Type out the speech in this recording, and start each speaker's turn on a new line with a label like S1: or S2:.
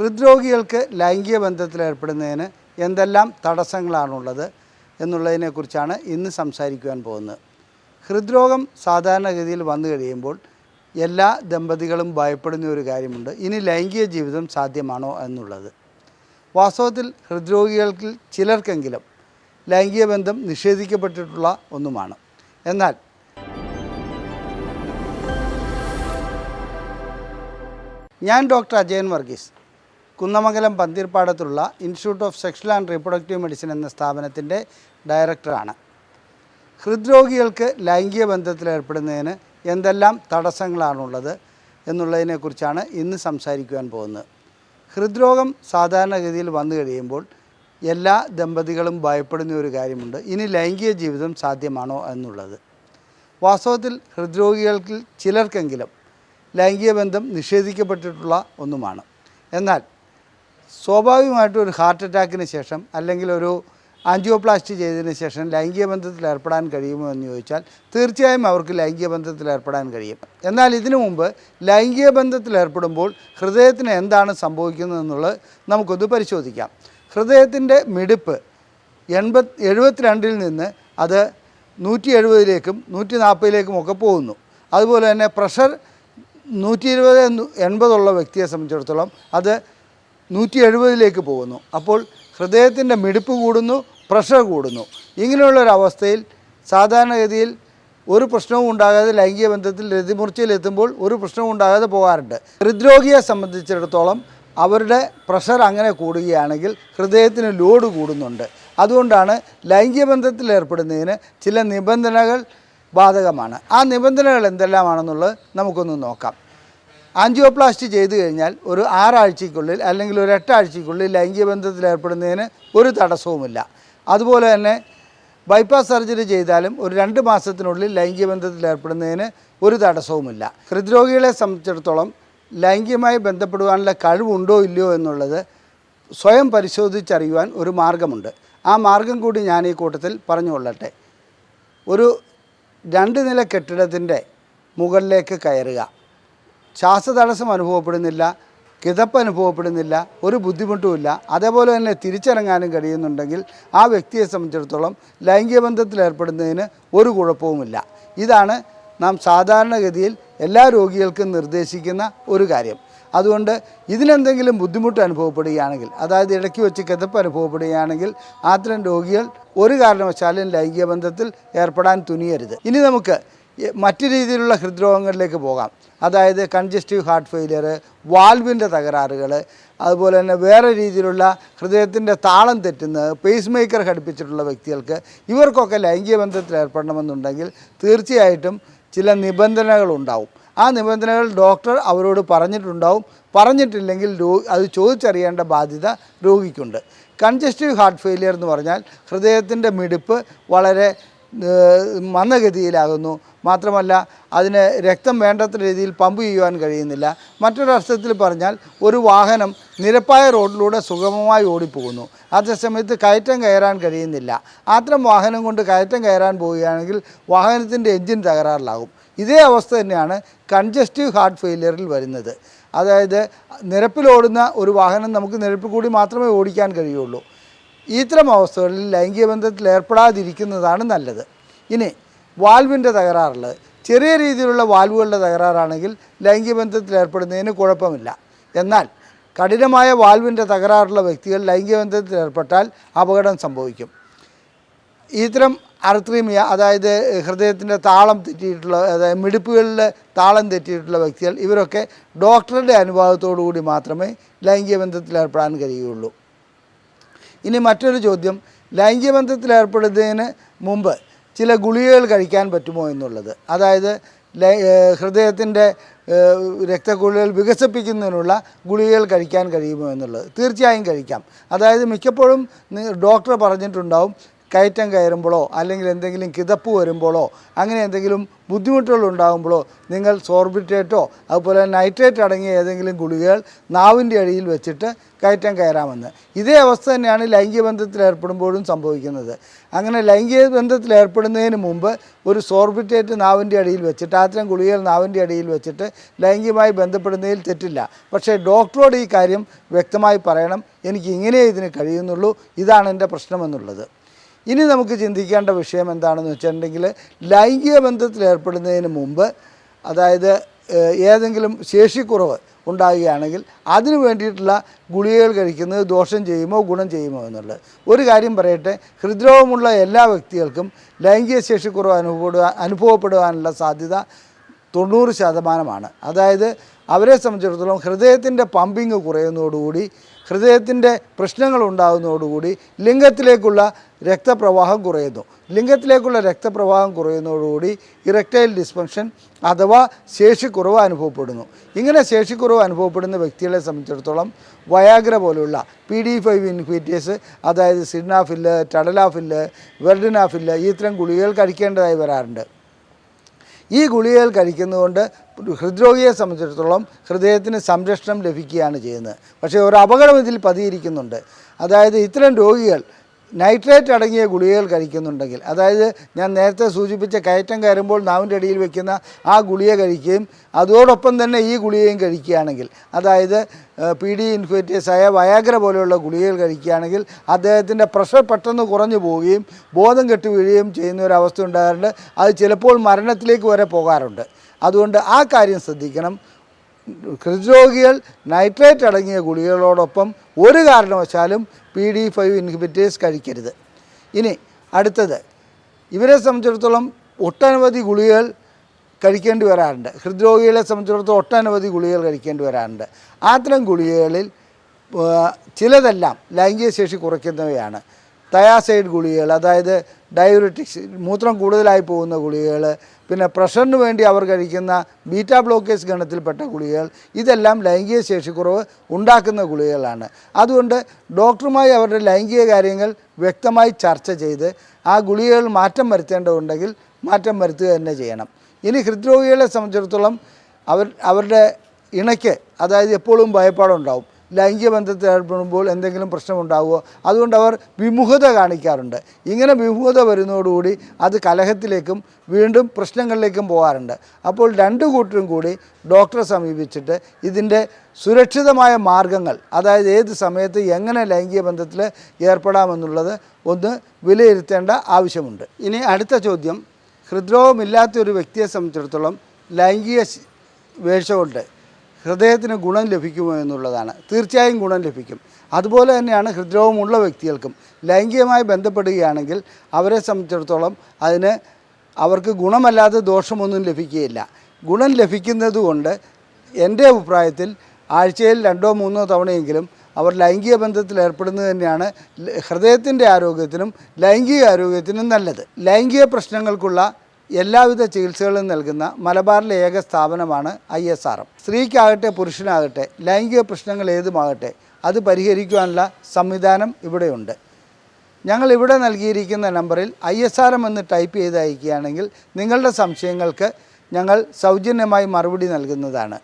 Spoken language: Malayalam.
S1: ഹൃദ്രോഗികൾക്ക് ലൈംഗിക ബന്ധത്തിൽ ഏർപ്പെടുന്നതിന് എന്തെല്ലാം തടസ്സങ്ങളാണുള്ളത് എന്നുള്ളതിനെക്കുറിച്ചാണ് ഇന്ന് സംസാരിക്കുവാൻ പോകുന്നത്. ഹൃദ്രോഗം സാധാരണഗതിയിൽ വന്നു കഴിയുമ്പോൾ എല്ലാ ദമ്പതികളും ഭയപ്പെടുന്ന ഒരു കാര്യമുണ്ട്. ഇനി ലൈംഗിക ജീവിതം സാധ്യമാണോ എന്നുള്ളത്. വാസ്തവത്തിൽ ഹൃദ്രോഗികൾക്ക് ചിലർക്കെങ്കിലും ലൈംഗിക ബന്ധം നിഷേധിക്കപ്പെട്ടിട്ടുള്ള ഒന്നുമാണ്. എന്നാൽ ഞാൻ doctor Ajayan Varghese. Kunnamangalam പന്തീർപ്പാടത്തുള്ള institute of sexual and reproductive medicine എന്ന സ്ഥാപനത്തിന്റെ ഡയറക്ടറാണ്. ഹൃദ്രോഗികൾക്ക് ലൈംഗിക ബന്ധത്തിൽ ഏർപ്പെടുന്നതിന് എന്തെല്ലാം തടസ്സങ്ങളാണുള്ളത് എന്നുള്ളതിനെക്കുറിച്ചാണ് ഇന്ന് സംസാരിക്കുവാൻ പോകുന്നത്. ഹൃദ്രോഗം സാധാരണഗതിയിൽ വന്നു കഴിയുമ്പോൾ എല്ലാ ദമ്പതികളും ഭയപ്പെടുന്ന ഒരു കാര്യമുണ്ട്. ഇനി ലൈംഗിക ജീവിതം സാധ്യമാണോ എന്നുള്ളത്. വാസ്തവത്തിൽ ഹൃദ്രോഗികൾക്ക് ചിലർക്കെങ്കിലും ലൈംഗിക ബന്ധം നിഷേധിക്കപ്പെട്ടിട്ടുള്ള ഒന്നുമാണ്. എന്നാൽ സ്വാഭാവികമായിട്ടും ഒരു ഹാർട്ട് അറ്റാക്കിന് ശേഷം അല്ലെങ്കിൽ ഒരു ആൻജിയോപ്ലാസ്റ്റി ചെയ്തതിന് ശേഷം ലൈംഗിക ബന്ധത്തിൽ ഏർപ്പെടാൻ കഴിയുമോ എന്ന് ചോദിച്ചാൽ തീർച്ചയായും അവർക്ക് ലൈംഗിക ബന്ധത്തിൽ ഏർപ്പെടാൻ കഴിയും. എന്നാൽ ഇതിനു മുമ്പ് ലൈംഗിക ബന്ധത്തിൽ ഏർപ്പെടുമ്പോൾ ഹൃദയത്തിന് എന്താണ് സംഭവിക്കുന്നതെന്നുള്ളത് നമുക്കൊന്ന് പരിശോധിക്കാം. ഹൃദയത്തിന്റെ മിടിപ്പ് എൺപത് എഴുപത്തിരണ്ടിൽ നിന്ന് അത് നൂറ്റി എഴുപതിലേക്കും നൂറ്റി നാൽപ്പതിലേക്കും ഒക്കെ പോകുന്നു. അതുപോലെ തന്നെ പ്രഷർ നൂറ്റി ഇരുപത് എൺപതുള്ള വ്യക്തിയെ സംബന്ധിച്ചിടത്തോളം അത് നൂറ്റി എഴുപതിലേക്ക് പോകുന്നു. അപ്പോൾ ഹൃദയത്തിന്റെ മിടിപ്പ് കൂടുന്നു പ്രഷർ കൂടുന്നു. ഇങ്ങനെയുള്ളൊരവസ്ഥയിൽ സാധാരണഗതിയിൽ ഒരു പ്രശ്നവും ഉണ്ടാകാതെ ലൈംഗിക ബന്ധത്തിൽ രതിമൂർച്ചയിലെത്തുമ്പോൾ ഒരു പ്രശ്നവും ഉണ്ടാകാതെ പോകാറുണ്ട്. ഹൃദ്രോഗിയെ സംബന്ധിച്ചിടത്തോളം അവരുടെ പ്രഷർ അങ്ങനെ കൂടുകയാണെങ്കിൽ ഹൃദയത്തിന് ലോഡ് കൂടുന്നുണ്ട്. അതുകൊണ്ടാണ് ലൈംഗിക ബന്ധത്തിൽ ഏർപ്പെടുന്നതിന് ചില നിബന്ധനകൾ ബാധകമാണ്. ആ നിബന്ധനകൾ എന്തെല്ലാമാണെന്നുള്ളത് നമുക്കൊന്ന് നോക്കാം. ആൻജിയോപ്ലാസ്റ്റി ചെയ്തു കഴിഞ്ഞാൽ ഒരു ആറാഴ്ചയ്ക്കുള്ളിൽ അല്ലെങ്കിൽ ഒരു എട്ടാഴ്ചയ്ക്കുള്ളിൽ ലൈംഗിക ബന്ധത്തിൽ ഏർപ്പെടുന്നതിന് ഒരു തടസ്സവുമില്ല. അതുപോലെ തന്നെ ബൈപ്പാസ് സർജറി ചെയ്താലും ഒരു രണ്ട് മാസത്തിനുള്ളിൽ ലൈംഗിക ബന്ധത്തിൽ ഏർപ്പെടുന്നതിന് ഒരു തടസ്സവുമില്ല. ഹൃദ്രോഗികളെ സംബന്ധിച്ചിടത്തോളം ലൈംഗികമായി ബന്ധപ്പെടുവാനുള്ള കഴിവുണ്ടോ ഇല്ലയോ എന്നുള്ളത് സ്വയം പരിശോധിച്ചറിയുവാൻ ഒരു മാർഗമുണ്ട്. ആ മാർഗം കൂടി ഞാൻ ഈ കൂട്ടത്തിൽ പറഞ്ഞുകൊള്ളട്ടെ ഒരു രണ്ട് നില കെട്ടിടത്തിന്റെ മുകളിലേക്ക് കയറുക. ശ്വാസതടസ്സം അനുഭവപ്പെടുന്നില്ല കിതപ്പ് അനുഭവപ്പെടുന്നില്ല ഒരു ബുദ്ധിമുട്ടുമില്ല. അതേപോലെ തന്നെ തിരിച്ചിറങ്ങാനും കഴിയുന്നുണ്ടെങ്കിൽ ആ വ്യക്തിയെ സംബന്ധിച്ചിടത്തോളം ലൈംഗിക ബന്ധത്തിൽ ഏർപ്പെടുന്നതിന് ഒരു കുഴപ്പവുമില്ല. ഇതാണ് നാം സാധാരണഗതിയിൽ എല്ലാ രോഗികൾക്കും നിർദ്ദേശിക്കുന്ന ഒരു കാര്യം. അതുകൊണ്ട് ഇതിനെന്തെങ്കിലും ബുദ്ധിമുട്ട് അനുഭവപ്പെടുകയാണെങ്കിൽ അതായത് ഇടയ്ക്ക് വെച്ച് കിതപ്പ് അനുഭവപ്പെടുകയാണെങ്കിൽ അത്തരം രോഗികൾ ഒരു കാരണവശാലും ലൈംഗിക ബന്ധത്തിൽ ഏർപ്പെടാൻ തുനിയരുത്. ഇനി നമുക്ക് മറ്റു രീതിയിലുള്ള ഹൃദ്രോഗങ്ങളിലേക്ക് പോകാം. അതായത് കൺജസ്റ്റീവ് ഹാർട്ട് ഫെയിലിയർ വാൽവിന്റെ തകരാറുകൾ അതുപോലെ തന്നെ വേറെ രീതിയിലുള്ള ഹൃദയത്തിന്റെ താളം തെറ്റുന്നത് പേസ് മേക്കർ ഘടിപ്പിച്ചിട്ടുള്ള വ്യക്തികൾക്ക് ഇവർക്കൊക്കെ ലൈംഗിക ബന്ധത്തിൽ ഏർപ്പെടണമെന്നുണ്ടെങ്കിൽ തീർച്ചയായിട്ടും ചില നിബന്ധനകളുണ്ടാവും ആ നിബന്ധനകൾ ഡോക്ടർ അവരോട് പറഞ്ഞിട്ടുണ്ടാവും. പറഞ്ഞിട്ടില്ലെങ്കിൽ അത് ചോദിച്ചറിയേണ്ട ബാധ്യത രോഗിക്കുണ്ട്. കൺജസ്റ്റീവ് ഹാർട്ട് ഫെയിലിയർ എന്ന് പറഞ്ഞാൽ ഹൃദയത്തിന്റെ മിടിപ്പ് വളരെ മന്ദഗതിയിലാകുന്നു. മാത്രമല്ല അതിന് രക്തം വേണ്ടത്ര രീതിയിൽ പമ്പ് ചെയ്യുവാൻ കഴിയുന്നില്ല. മറ്റൊരർത്ഥത്തിൽ പറഞ്ഞാൽ ഒരു വാഹനം നിരപ്പായ റോഡിലൂടെ സുഗമമായി ഓടിപ്പോകുന്നു. അതേസമയത്ത് കയറ്റം കയറാൻ കഴിയുന്നില്ല. അത്തരം വാഹനം കൊണ്ട് കയറ്റം കയറാൻ പോവുകയാണെങ്കിൽ വാഹനത്തിന്റെ എൻജിൻ തകരാറിലാകും. ഇതേ അവസ്ഥ തന്നെയാണ് കൺജസ്റ്റീവ് ഹാർട്ട് ഫെയിലിയറിൽ വരുന്നത്. അതായത് നിരപ്പിലോടുന്ന ഒരു വാഹനം നമുക്ക് നിരപ്പിൽ കൂടി മാത്രമേ ഓടിക്കാൻ കഴിയുള്ളൂ. ഇത്തരം അവസ്ഥകളിൽ ലൈംഗിക ബന്ധത്തിൽ ഏർപ്പെടാതിരിക്കുന്നതാണ് നല്ലത്. ഇനി വാൽവിന്റെ തകരാറുള്ളത് ചെറിയ രീതിയിലുള്ള വാൽവുകളുടെ തകരാറാണെങ്കിൽ ലൈംഗിക ബന്ധത്തിൽ ഏർപ്പെടുന്നതിന് കുഴപ്പമില്ല. എന്നാൽ കഠിനമായ വാൽവിന്റെ തകരാറുള്ള വ്യക്തികൾ ലൈംഗിക ബന്ധത്തിൽ ഏർപ്പെട്ടാൽ അപകടം സംഭവിക്കും. ഇത്തരം അർത്രീമിയ അതായത് ഹൃദയത്തിന്റെ താളം തെറ്റിയിട്ടുള്ള അതായത് മിടിപ്പുകളിൽ താളം തെറ്റിയിട്ടുള്ള വ്യക്തികൾ ഇവരൊക്കെ ഡോക്ടറുടെ അനുഭവത്തോടു കൂടി മാത്രമേ ലൈംഗിക ബന്ധത്തിൽ ഏർപ്പെടാൻ കഴിയുകയുള്ളൂ. ഇനി മറ്റൊരു ചോദ്യം. ലൈംഗിക ബന്ധത്തിൽ ഏർപ്പെടുന്നതിന് മുമ്പ് ചില ഗുളികകൾ കഴിക്കാൻ പറ്റുമോ എന്നുള്ളത്. അതായത് ഹൃദയത്തിന്റെ രക്തക്കുഴലുകൾ വികസിപ്പിക്കുന്നതിനുള്ള ഗുളികകൾ കഴിക്കാൻ കഴിയുമോ എന്നുള്ളത്. തീർച്ചയായും കഴിക്കാം. അതായത് മിക്കപ്പോഴും ഡോക്ടർ പറഞ്ഞിട്ടുണ്ടാവും കയറ്റം കയറുമ്പോഴോ അല്ലെങ്കിൽ എന്തെങ്കിലും കിതപ്പ് വരുമ്പോഴോ അങ്ങനെ എന്തെങ്കിലും ബുദ്ധിമുട്ടുകൾ ഉണ്ടാകുമ്പോഴോ നിങ്ങൾ സോർബിറ്റേറ്റോ അതുപോലെ നൈട്രേറ്റ് അടങ്ങിയ ഏതെങ്കിലും ഗുളികകൾ നാവിന്റെ അടിയിൽ വെച്ചിട്ട് കയറ്റം കയറാമെന്ന്. ഇതേ അവസ്ഥ തന്നെയാണ് ലൈംഗിക ബന്ധത്തിൽ ഏർപ്പെടുമ്പോഴും സംഭവിക്കുന്നത്. അങ്ങനെ ലൈംഗിക ബന്ധത്തിൽ ഏർപ്പെടുന്നതിന് മുമ്പ് ഒരു സോർബിറ്റേറ്റ് നാവിന്റെ അടിയിൽ വെച്ചിട്ട് അത്തരം ഗുളികകൾ നാവിന്റെ അടിയിൽ വെച്ചിട്ട് ലൈംഗികമായി ബന്ധപ്പെടുന്നതിൽ തെറ്റില്ല. പക്ഷേ ഡോക്ടറോട് ഈ കാര്യം വ്യക്തമായി പറയണം. എനിക്ക് ഇങ്ങനെ ഇതിന് കഴിയുന്നുള്ളൂ. ഇതാണ് എന്റെ പ്രശ്നമെന്നുള്ളത്. ഇനി നമുക്ക് ചിന്തിക്കേണ്ട വിഷയം എന്താണെന്ന് വെച്ചിട്ടുണ്ടെങ്കിൽ ലൈംഗിക ബന്ധത്തിൽ ഏർപ്പെടുന്നതിന് മുമ്പ് അതായത് ഏതെങ്കിലും ശേഷിക്കുറവ് ഉണ്ടാകുകയാണെങ്കിൽ അതിനു വേണ്ടിയിട്ടുള്ള ഗുളികകൾ കഴിക്കുന്നത് ദോഷം ചെയ്യുമോ ഗുണം ചെയ്യുമോ എന്നുള്ളത്. ഒരു കാര്യം പറയട്ടെ ഹൃദ്രോഗമുള്ള എല്ലാ വ്യക്തികൾക്കും ലൈംഗിക ശേഷിക്കുറവ് അനുഭവപ്പെടുക അനുഭവപ്പെടുവാനുള്ള സാധ്യത തൊണ്ണൂറ് ശതമാനമാണ്. അതായത് അവരെ സംബന്ധിച്ചിടത്തോളം ഹൃദയത്തിന്റെ പമ്പിങ് കുറയുന്നതോടുകൂടി ഹൃദയത്തിന്റെ പ്രശ്നങ്ങൾ ഉണ്ടാകുന്നതോടുകൂടി ലിംഗത്തിലേക്കുള്ള രക്തപ്രവാഹം കുറയുന്നു. ലിംഗത്തിലേക്കുള്ള രക്തപ്രവാഹം കുറയുന്നതോടുകൂടി ഇറക്ടൈൽ ഡിസ്ഫങ്ഷൻ അഥവാ ശേഷിക്കുറവ് അനുഭവപ്പെടുന്നു. ഇങ്ങനെ ശേഷിക്കുറവ് അനുഭവപ്പെടുന്ന വ്യക്തികളെ സംബന്ധിച്ചിടത്തോളം വയാഗ്ര പോലുള്ള പി ഡി ഫൈവ് ഇൻഹിബിറ്റേഴ്സ് അതായത് സിഡ്നാഫില്ല് ടഡലാഫില്ല് വെർഡിനാഫില്ല് ഇത്തരം ഗുളികകൾ കഴിക്കേണ്ടതായി വരാറുണ്ട്. ഈ ഗുളികകൾ കഴിക്കുന്നതുകൊണ്ട് ഹൃദ്രോഗിയെ സംബന്ധിച്ചിടത്തോളം ഹൃദയത്തിന് സംരക്ഷണം ലഭിക്കുകയാണ് ചെയ്യുന്നത്. പക്ഷേ ഒരു അപകടം ഇതിൽ പതിയിരിക്കുന്നുണ്ട്. അതായത് ഇത്തരം രോഗികൾ നൈട്രേറ്റ് അടങ്ങിയ ഗുളികകൾ കഴിക്കുന്നുണ്ടെങ്കിൽ അതായത് ഞാൻ നേരത്തെ സൂചിപ്പിച്ച കയറ്റം കയറുമ്പോൾ നാവിന്റെ അടിയിൽ വെക്കുന്ന ആ ഗുളിക കഴിക്കുകയും അതോടൊപ്പം തന്നെ ഈ ഗുളികയും കഴിക്കുകയാണെങ്കിൽ അതായത് പി ഡി ഇൻഫ്യൂറ്റേഴ്സായ വയാഗ്ര പോലെയുള്ള ഗുളികകൾ കഴിക്കുകയാണെങ്കിൽ അദ്ദേഹത്തിന്റെ പ്രഷർ പെട്ടെന്ന് കുറഞ്ഞു പോവുകയും ബോധം കെട്ട് വീഴുകയും ചെയ്യുന്ന ഒരു അവസ്ഥ ഉണ്ടാകാറുണ്ട്. അത് ചിലപ്പോൾ മരണത്തിലേക്ക് വരെ പോകാറുണ്ട്. അതുകൊണ്ട് ആ കാര്യം ശ്രദ്ധിക്കണം. ഹൃദ്രോഗികൾ നൈട്രേറ്റ് അടങ്ങിയ ഗുളികകളോടൊപ്പം ഒരു കാരണവശാലും പി ഡി ഫൈവ് ഇൻഹിബിറ്റേഴ്സ് കഴിക്കരുത്. ഇനി അടുത്തത് ഇവരെ സംബന്ധിച്ചിടത്തോളം ഒട്ടനവധി ഗുളികകൾ കഴിക്കേണ്ടി വരാറുണ്ട്. ഹൃദ്രോഗികളെ സംബന്ധിച്ചിടത്തോളം ഒട്ടനവധി ഗുളികകൾ കഴിക്കേണ്ടി വരാറുണ്ട്. അത്തരം ഗുളികകളിൽ ചിലതെല്ലാം ലൈംഗിക ശേഷി കുറയ്ക്കുന്നവയാണ്. തയാസൈഡ് ഗുളികകൾ അതായത് ഡയബറ്റിക്സ് മൂത്രം കൂടുതലായി പോകുന്ന ഗുളികകൾ പിന്നെ പ്രഷറിന് വേണ്ടി അവർ കഴിക്കുന്ന ബീറ്റാ ബ്ലോക്കേഴ്സ് ഗണത്തിൽപ്പെട്ട ഗുളികകൾ ഇതെല്ലാം ലൈംഗിക ശേഷിക്കുറവ് ഉണ്ടാക്കുന്ന ഗുളികകളാണ്. അതുകൊണ്ട് ഡോക്ടറുമായി അവരുടെ ലൈംഗിക കാര്യങ്ങൾ വ്യക്തമായി ചർച്ച ചെയ്ത് ആ ഗുളികകൾ മാറ്റം വരുത്തേണ്ടതുണ്ടെങ്കിൽ മാറ്റം വരുത്തുക തന്നെ ചെയ്യണം. ഇനി ഹൃദ്രോഗികളെ സംബന്ധിച്ചിടത്തോളം അവർ അവരുടെ ഇണയ്ക്ക് അതായത് എപ്പോഴും ഭയപ്പാടുണ്ടാവും. ലൈംഗിക ബന്ധത്തിൽ ഏർപ്പെടുമ്പോൾ എന്തെങ്കിലും പ്രശ്നമുണ്ടാവുമോ? അതുകൊണ്ട് അവർ വിമുഖത കാണിക്കാറുണ്ട്. ഇങ്ങനെ വിമുഖത വരുന്നതോടുകൂടി അത് കലഹത്തിലേക്കും വീണ്ടും പ്രശ്നങ്ങളിലേക്കും പോകാറുണ്ട്. അപ്പോൾ രണ്ടു കൂട്ടരും കൂടി ഡോക്ടറെ സമീപിച്ചിട്ട് ഇതിന്റെ സുരക്ഷിതമായ മാർഗങ്ങൾ അതായത് ഏത് സമയത്ത് എങ്ങനെ ലൈംഗിക ബന്ധത്തിൽ ഏർപ്പെടാമെന്നുള്ളത് ഒന്ന് വിലയിരുത്തേണ്ട ആവശ്യമുണ്ട്. ഇനി അടുത്ത ചോദ്യം ഹൃദ്രോഗമില്ലാത്ത ഒരു വ്യക്തിയെ സംബന്ധിച്ചിടത്തോളം ലൈംഗിക വീഴ്ച കൊണ്ട് ഹൃദയത്തിന് ഗുണം ലഭിക്കുമോ എന്നുള്ളതാണ്. തീർച്ചയായും ഗുണം ലഭിക്കും. അതുപോലെ തന്നെയാണ് ഹൃദ്രോഗമുള്ള വ്യക്തികൾക്കും ലൈംഗികമായി ബന്ധപ്പെടുകയാണെങ്കിൽ അവരെ സംബന്ധിച്ചിടത്തോളം അതിന് അവർക്ക് ഗുണമല്ലാതെ ദോഷമൊന്നും ലഭിക്കുകയില്ല. ഗുണം ലഭിക്കുന്നത് കൊണ്ട് എന്റെ അഭിപ്രായത്തിൽ ആഴ്ചയിൽ രണ്ടോ മൂന്നോ തവണയെങ്കിലും അവർ ലൈംഗിക ബന്ധത്തിൽ ഏർപ്പെടുന്നത് തന്നെയാണ് ഹൃദയത്തിന്റെ ആരോഗ്യത്തിനും ലൈംഗിക ആരോഗ്യത്തിനും നല്ലത്. ലൈംഗിക പ്രശ്നങ്ങൾക്കുള്ള എല്ലാവിധ ചികിത്സകളും നൽകുന്ന മലബാറിലെ ഏക സ്ഥാപനമാണ് ഐ എസ് ആർ എം. സ്ത്രീക്കാകട്ടെ പുരുഷനാകട്ടെ ലൈംഗിക പ്രശ്നങ്ങൾ ഏതുമാകട്ടെ അത് പരിഹരിക്കുവാനുള്ള സംവിധാനം ഇവിടെയുണ്ട്. ഞങ്ങൾ ഇവിടെ നൽകിയിരിക്കുന്ന നമ്പറിൽ ഐ എസ് ആർ എം എന്ന് ടൈപ്പ് ചെയ്ത് അയക്കുകയാണെങ്കിൽ നിങ്ങളുടെ സംശയങ്ങൾക്ക് ഞങ്ങൾ സൗജന്യമായി മറുപടി നൽകുന്നതാണ്.